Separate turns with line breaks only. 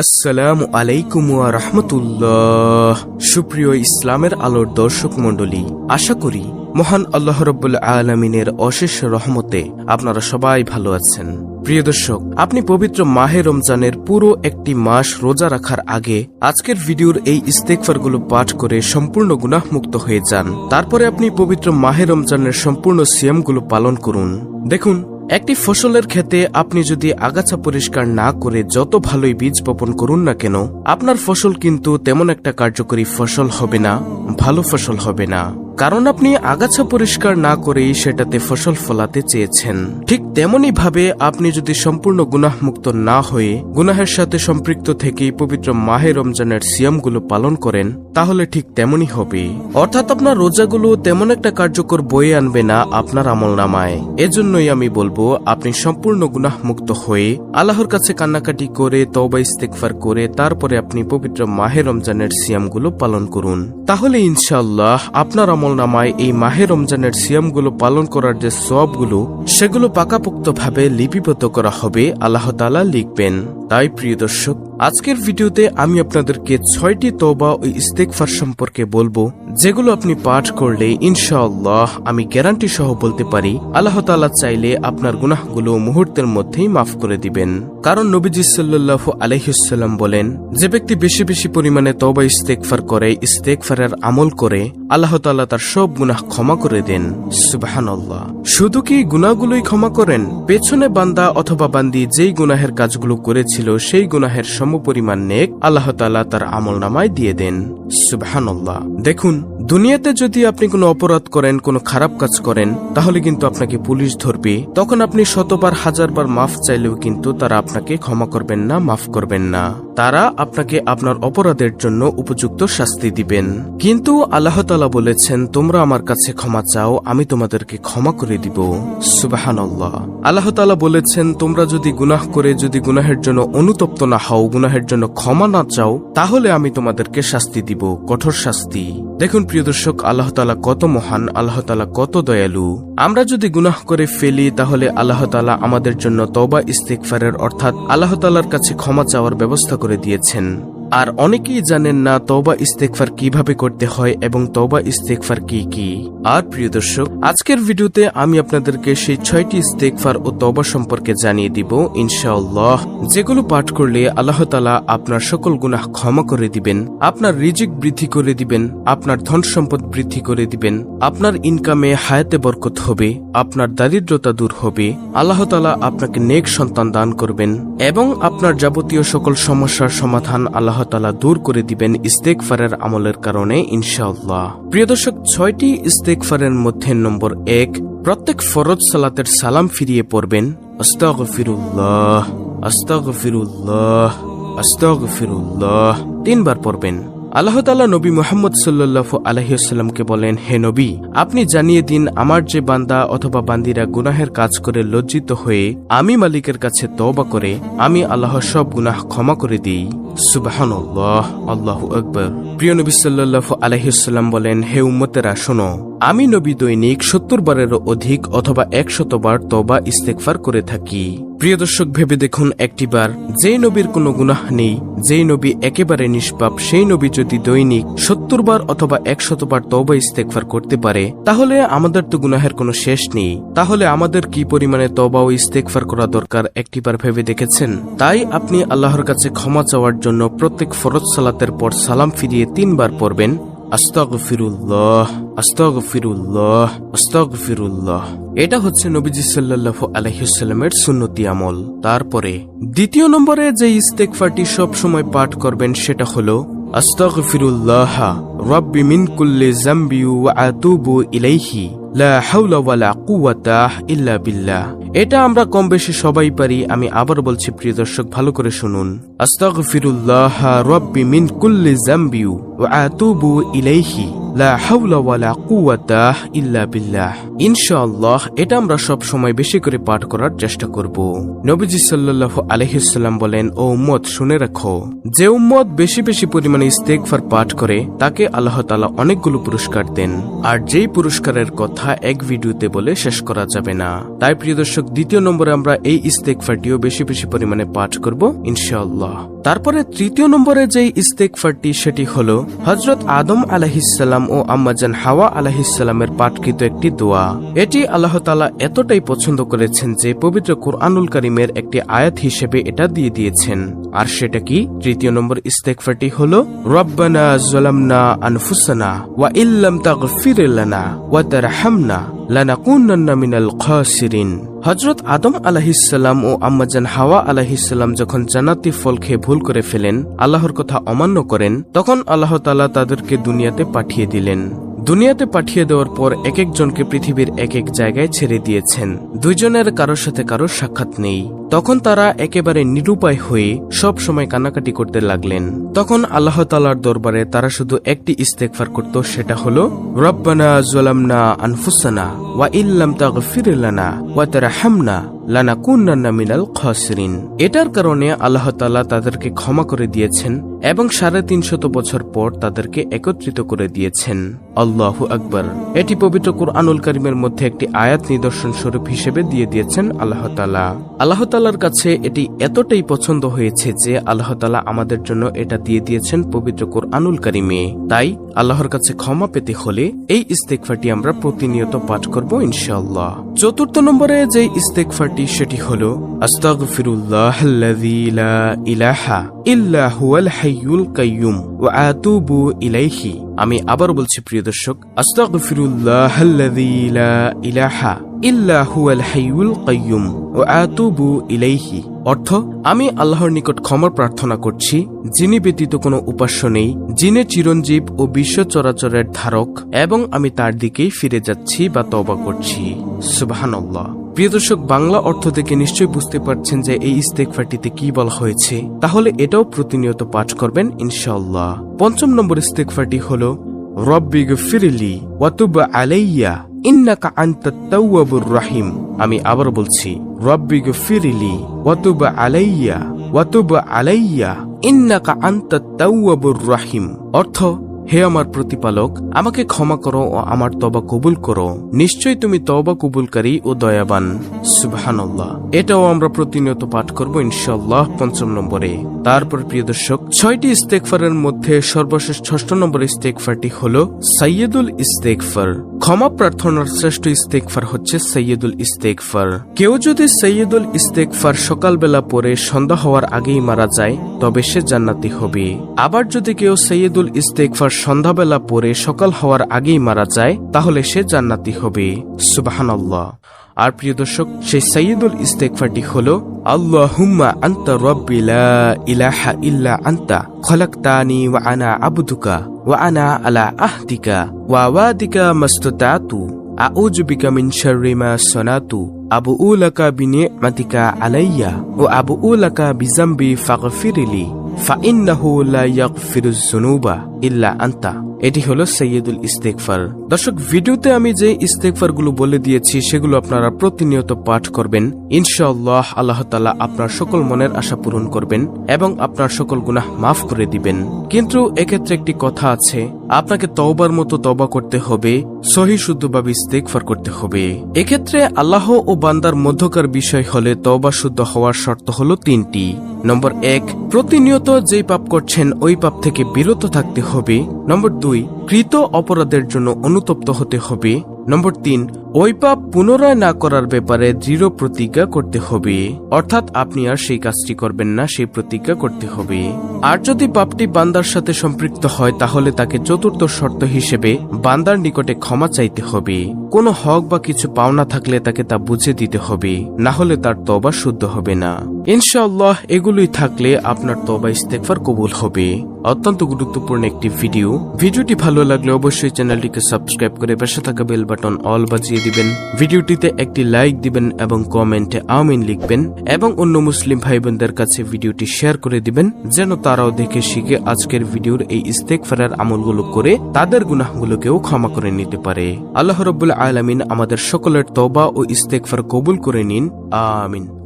আসসালামু আলাইকুম রাহমাতুল্লাহ। সুপ্রিয় ইসলামের আলোর দর্শক মণ্ডলী, আশা করি মহান আল্লাহ রব্বুল আলমিনের অশেষ রহমতে আপনারা সবাই ভালো আছেন। প্রিয় দর্শক, আপনি পবিত্র মাহে রমজানের পুরো একটি মাস রোজা রাখার আগে আজকের ভিডিওর এই ইস্তেকফারগুলো পাঠ করে সম্পূর্ণ গুনাহমুক্ত হয়ে যান। তারপরে আপনি পবিত্র মাহে রমজানের সম্পূর্ণ সিয়ামগুলো পালন করুন। দেখুন একটি ফসলের ক্ষেতে আপনি যদি আগাছা পরিষ্কার না করে যত ভালোই বীজ বপন করুন না কেন, আপনার ফসল কিন্তু তেমন একটা কার্যকরী ফসল হবে না, ভালো ফসল হবে না। কারণ আপনি আগাছা পরিষ্কার না করেই সেটাতে ফসল ফলাতে চেয়েছেন। ঠিক তেমনি ভাবে আপনি যদি সম্পূর্ণ গুনাহমুক্ত না হয়ে গুনাহের সাথে সম্পৃক্ত থেকেই পবিত্র মাহে রমজানের সিয়ামগুলো পালন করেন, তাহলে ঠিক তেমনই হবে। অর্থাৎ আপনার রোজাগুলো তেমন একটা কার্যকর বয়ে আনবে না আপনার আমল নামায় এজন্যই আমি বলব আপনি সম্পূর্ণ গুনাহ মুক্ত হয়ে আল্লাহর কাছে কান্নাকাটি করে, তওবা ইস্তেকফার করে, তারপরে আপনি পবিত্র মাহে রমজানের সিয়ামগুলো পালন করুন। তাহলে ইনশাল্লাহ আপনার আমল নামায় এই মাহে রমজানের সিয়ামগুলো পালন করার যে সবগুলো সেগুলো পাকাপোক্তভাবে লিপিবদ্ধ করা হবে, আল্লাহ তালা লিখবেন। তাই প্রিয় দর্শক আজকের ভিডিওতে আমি আপনাদেরকে ছয়টি তওবা ও ইস্তেকফার সম্পর্কে বলব, যেগুলো আপনি পাঠ করলে ইনশাআল্লাহ আমি গ্যারান্টি সহ বলতে পারি, আল্লাহ তালা চাইলে আপনার গুনাহগুলো মুহূর্তের মধ্যেই মাফ করে দিবেন। কারণ নবীজি সাল্লাহ আলহিসাল্লাম বলেন, যে ব্যক্তি বেশি বেশি পরিমাণে তওবা ইস্তেকফার করে ইস্তেকফারের আমল করে আল্লাহ তালা তার সব গুনাহ ক্ষমা করে দেন। সুবাহান শুধু কি গুনাহগুলোই ক্ষমা করেন? পেছনে বান্দা অথবা বান্দি যেই গুনাহের কাজগুলো করেছিল, সেই গুনাহের সমপরিমাণ নেক আল্লাহ তালা তার আমল নামায় দিয়ে দেন। সুবাহান দেখুন, দুনিয়াতে যদি আপনি কোনো অপরাধ করেন, কোনো খারাপ কাজ করেন, তাহলে কিন্তু আপনাকে পুলিশ ধরবে। তখন আপনি শতবার, হাজারবার মাফ চাইলেও কিন্তু তারা আপনাকে ক্ষমা করবেন না, মাফ করবেন না। তারা আপনাকে আপনার অপরাধের জন্য উপযুক্ত শাস্তি দিবেন। কিন্তু আল্লাহ তালা বলেছেন, তোমরা আমার কাছে ক্ষমা চাও, আমি তোমাদেরকে ক্ষমা করে দিব। সুবাহান আল্লাহ তালা বলেছেন, তোমরা যদি গুনাহ করে যদি গুনাহের জন্য অনুতপ্ত না হও, গুনাহের জন্য ক্ষমা না চাও, তাহলে আমি তোমাদেরকে শাস্তি দিব, কঠোর শাস্তি। দেখুন প্রিয় দর্শক, আল্লাহ তালা কত মহান, আল্লাহ তালা কত দয়ালু। আমরা যদি গুনাহ করে ফেলি, তাহলে আল্লাহ তালা আমাদের জন্য তবা ইস্তেকফারের অর্থাৎ আল্লাহ তালার কাছে ক্ষমা চাওয়ার ব্যবস্থা করে দিয়েছেন। আর অনেকেই জানেন না তবা ইস্তেকফার কীভাবে করতে হয় এবং তবা ইস্তেকফার কি কি। আর প্রিয় দর্শক, আজকের ভিডিওতে আমি আপনাদেরকে সেই ছয়টি ইস্তেকফার ও তবা সম্পর্কে জানিয়ে দিব, ইনশাআল্লাহ। যেগুলো পাঠ করলে আল্লাহ তালা আপনার সকল গুনাহ ক্ষমা করে দিবেন, আপনার রিজিক বৃদ্ধি করে দিবেন, আপনার ধন সম্পদ বৃদ্ধি করে দিবেন, আপনার ইনকামে হায়াতে বরকত হবে, আপনার দারিদ্রতা দূর হবে, আল্লাহ তালা আপনাকে নেক সন্তান দান করবেন এবং আপনার যাবতীয় সকল সমস্যার সমাধান আল্লাহ তালা দূর করে দিবেন ইস্তেকফারের আমলের কারণে, ইনশাআল্লাহ। প্রিয় দর্শক, ছয়টি ইস্তেকফারের মধ্যে নম্বর এক, প্রত্যেক ফরজ সালাতের সালাম ফিরিয়ে পড়বেন, আস্তাগফিরুল্লাহ আস্তাগফিরুল্লাহ আস্তাগফিরুল্লাহ, তিনবার পড়বেন। আল্লাহ তালা নবী মোহাম্মদ সাল্লাহ আলহিউসাল্লামকে বলেন, হে নবী, আপনি জানিয়ে দিন আমার যে বান্দা অথবা বান্দিরা গুনাহের কাজ করে লজ্জিত হয়ে আমি মালিকের কাছে তওবা করে, আমি আল্লাহ সব গুনাহ ক্ষমা করে দিই। আকবর। প্রিয় বলেন, হে উম্মতেরা, শোনো, আমি নবী দৈনিক সত্তর বারেরও অধিক অথবা একশতবার তবা ইস্তেকফার করে থাকি। প্রিয় দর্শক, ভেবে দেখুন একটিবার, যেই নবীর কোনো গুনাহ নেই, যেই নবী একেবারে নিষ্পাপ, সেই নবী যদি দৈনিক সত্তর বার অথবা একশতবার তবা ইস্তেকফার করতে পারে, তাহলে আমাদের তো গুনাহের কোনো শেষ নেই। তাহলে আমাদের কি পরিমাণে তবা ও ইস্তেকফার করা দরকার একটিবার ভেবে দেখেছেন? তাই আপনি আল্লাহর কাছে ক্ষমা চাওয়ার জন্য প্রত্যেক ফরজ সালাতের পর সালাম ফিরিয়ে তিনবার পড়বেন। আস্তাগফিরুল্লাহ আস্তাগফিরুল্লাহ আস্তাগফিরুল্লাহ। এটা হচ্ছে নবীজি সাল্লাহ আলহিসাল্লামের সুন্নতি আমল। তারপরে দ্বিতীয় নম্বরে যে ইস্তেকফাটি সব সময় পাঠ করবেন সেটা হলো, আস্তাগফিরুল্লাহ, রব্বি মিনকুল্লি জাম্বিউ আতুবু ইলাইহি। লা হাওলা ওয়ালা ইল্লা বিল্লাহ। এটা আমরা কম বেশি সবাই পারি, আমি আবার বলছি, প্রিয় দর্শক, ভালো করে শুনুন। আস্তাগফিরুল্লাহ রব্বি মিন কুল্লি জাম্বিউ আতুবু ইলাইহি। লা হাওলা ওয়ালা ইল্লা বিল্লাহ। ইনশাআল্লাহ, এটা আমরা সব সময় বেশি করে পাঠ করার চেষ্টা করব। নবীজি সাল্লাল্লাহু আলহিসাল্লাম বলেন, ও উম্মত, শুনে রাখো, যে উম্মত বেশি বেশি পরিমাণে ইস্তেকফার পাঠ করে, তাকে আল্লাহ তালা অনেকগুলো পুরস্কার দেন। আর যেই পুরস্কারের কথা এক ভিডিওতে বলে শেষ করা যাবে না। তাই প্রিয় দর্শক, দ্বিতীয় নম্বরে আমরা এই ইস্তেকফারটিও বেশি বেশি পরিমাণে পাঠ করব, ইনশাআল্লাহ। তারপরে তৃতীয় নম্বরে যেই ইস্তেকফারটি সেটি হল হজরত আদম আলাহিসাল্লাম ও আম্মাজান হাওয়া আলাহিসাল্লামের পাঠকৃত একটি দোয়া। এটি আল্লাহ তালা এতটাই পছন্দ করেছেন যে পবিত্র কোরআনুল করিমের একটি আয়াত হিসেবে এটা দিয়ে দিয়েছেন। আর সেটা কি? তৃতীয় নম্বর ইস্তেকফারটি হল, রব্বানা জলামনা আনফুসানা ওয়া ইল্লাম তাগফির লানা ওয়া মিনাল খাসিরিন। হজরত আদম আলাহিসাল্লাম ও আম্মাজান হাওয়া আলাহিসাল্লাম যখন জান্নাতি ফল খেয়ে ভুল করে ফেলেন, আল্লাহর কথা অমান্য করেন, তখন আল্লাহ তালা তাদেরকে দুনিয়াতে পাঠিয়ে দিলেন। দুনিয়াতে পাঠিয়ে দেওয়ার পর এক একজনকে পৃথিবীর এক এক জায়গায় ছেড়ে দিয়েছেন। দুইজনের কারোর সাথে কারোর সাক্ষাৎ নেই। তখন তারা একেবারে নিরুপায় হয়ে সব সময় কান্নাকাটি করতে লাগলেন। তখন আল্লাহ তালার দরবারে তারা শুধু একটি ইস্তেকফার করত, সেটা হলো, রব্বানা জলামনা আনফুসানা ওয়া ইল্লাম তাগফির লানা ওয়া তারহামনা মিনাল খসরিন। এটার কারণে আল্লাহ তাদেরকে ক্ষমা করে দিয়েছেন এবং সাড়ে তিনশত বছর পর তাদেরকে একত্রিত করে দিয়েছেন। আল্লাহ আকবর। এটি পবিত্র কুরআনুল করিমের মধ্যে একটি আয়াত নিদর্শন স্বরূপ হিসেবে দিয়ে দিয়েছেন আল্লাহ তালা আল্লাহ তালার কাছে এটি এতটাই পছন্দ হয়েছে যে আল্লাহ তালা আমাদের জন্য এটা দিয়ে দিয়েছেন পবিত্র কুরআনুল করিমে। তাই আল্লাহর কাছে ক্ষমা পেতে হলে এই ইস্তেকফারটি আমরা প্রতিনিয়ত পাঠ করব ইনশাল্লাহ চতুর্থ নম্বরে যে ইস্তেকফারটি সেটি হল আস্তাগফিরুল্লাহ ইলাহা ইল্লা হুয়াল হাইয়ুল কাইয়ুম ওয়া আতুবু ইলাইহি। আমি আবার বলছি, প্রিয় দর্শক ইলাহা কাইয়ুম ইলাইহি। অর্থ, আমি আল্লাহর নিকট ক্ষমা প্রার্থনা করছি, যিনি ব্যতীত কোনো উপাস্য নেই, যিনি চিরঞ্জীব ও বিশ্ব চরাচরের ধারক, এবং আমি তার দিকেই ফিরে যাচ্ছি বা তবা করছি। সুবহানাল্লাহ। প্রিয় দর্শক, বাংলা অর্থ থেকে নিশ্চয়ই বুঝতে পারছেন যে এই ইস্তেকফারটিতে কি বলা হয়েছে। তাহলে এটাও প্রতিনিয়ত পাঠ করবেন ইনশাল্লাহ পঞ্চম নম্বর ইস্তেকফারটি হল রব্বিগ ফিরলি ওয়াতুব আলাইয়া, ইন্নাকা আনতাত তাওয়াবুর রাহিম। আমি আবার বলছি রব্বিগ ফিরলি ওয়াতুব আলাইয়া ওয়াতুব আলাইয়া, ইন্নাকা আনতাত তাওয়াবুর রাহিম। অর্থ হে আমার প্রতিপালক, আমাকে ক্ষমা করো ও আমার তবা কবুল করো। নিশ্চয় তুমি তবা কবুলকারী ও দয়াবান। সুবহানাল্লাহ। এটাও আমরা প্রতিনিয়ত পাঠ করব ইনশাআল্লাহ পঞ্চম নম্বরে। তারপর প্রিয় দর্শক, ছয়টি ইস্তেকফারের মধ্যে সর্বশেষ ষষ্ঠ নম্বর ইস্তেকফারটি হল সৈয়দুল ইস্তেকফার ক্ষমা প্রার্থনার শ্রেষ্ঠ ইস্তেকফার হচ্ছে সৈয়দুল ইস্তেকফার কেউ যদি সৈয়দুল ইস্তেকফার সকালবেলা পরে সন্ধ্যা হওয়ার আগেই মারা যায়, তবে সে জান্নাতি হবে। আবার যদি কেউ সৈয়দুল ইস্তেকফার সন্ধ্যাবেলা পরে সকাল হওয়ার আগেই মারা যায়, তাহলে সে জান্নাতি হবে। সুবাহানাল্লাহ। আর প্রিয় দর্শক সেই সৈয়দুল ইস্তেকফারটি হল, আল্লাহুম্মা আন্তা রব্বি লা ইলাহা ইল্লা আন্তা, খলাকতানি ওয়া আনা আবদুকা ওয়া আনা আলা আহদিকা ওয়া ওয়াদিকা মাস্তাতু আউযু বিকা মিন শাররি মা সানাতু আবু লাকা বিনি'মাতিকা আলাইয়া, ও আবু লাকা বিজামবি ফাগফিরলি। ফাইন্নাহু লা ইয়াগফিরুজ যুনুবা ইল্লা আনতা এটি হলো সৈয়দুল ইস্তেকফার দর্শক, ভিডিওতে আমি যে ইস্তেকফারগুলো বলে দিয়েছি, সেগুলো আপনারা প্রতিনিয়ত পাঠ করবেন। ইনশাআল্লাহ আল্লাহ তালা আপনার সকল মনের আশা পূরণ করবেন এবং আপনার সকল গুনাহ মাফ করে দিবেন। কিন্তু এক্ষেত্রে একটি কথা আছে, আপনাকে তওবার মতো তবা করতে হবে, সহি শুদ্ধভাবে ইস্তেকফার করতে হবে। এক্ষেত্রে আল্লাহ ও বান্দার মধ্যকার বিষয় হলে তওবা শুদ্ধ হওয়ার শর্ত হলো তিনটি। নম্বর এক, প্রতিনিয়ত যেই পাপ করছেন, ওই পাপ থেকে বিরত থাকতে হবে। নম্বর দুই কৃত অপরাধের জন্য অনুতপ্ত হতে হবে। নম্বর তিন ওই পাপ পুনরায় না করার ব্যাপারে দৃঢ় প্রতিজ্ঞা করতে হবে। অর্থাৎ আপনি আর সেই কাজটি করবেন না, সেই প্রতিজ্ঞা করতে হবে। আর যদি পাপটি বান্দার সাথে সম্পৃক্ত হয়, তাহলে তাকে চতুর্থ শর্ত হিসেবে বান্দার নিকটে ক্ষমা চাইতে হবে। কোনো হক বা কিছু পাওনা থাকলে তাকে তা বুঝে দিতে হবে, না হলে তার তবা শুদ্ধ হবে না। ইনশাআল্লাহ, এগুলোই থাকলে আপনার তবা ইস্তেকফার কবুল হবে। অত্যন্ত গুরুত্বপূর্ণ একটি ভিডিও। ভিডিওটি ভালো লাগলে অবশ্যই চ্যানেলটিকে সাবস্ক্রাইব করে পাশে থাকা বেল বাটন অল বাজিয়ে দিবেন, ভিডিওটিতে একটি লাইক দিবেন এবং কমেন্টে আমিন লিখবেন এবং অন্য মুসলিম ভাই বোনদের কাছে ভিডিওটি শেয়ার করে দিবেন, যেন তারাও দেখে শিখে আজকের ভিডিওর এই ইস্তেকফারের আমলগুলো করে তাদের গুনাহগুলোকেও ক্ষমা করে নিতে পারে। আল্লাহ রবুল্লা আলমিন আমাদের সকলের তবা ও ইস্তেকফার কবুল করে নিন। আমিন।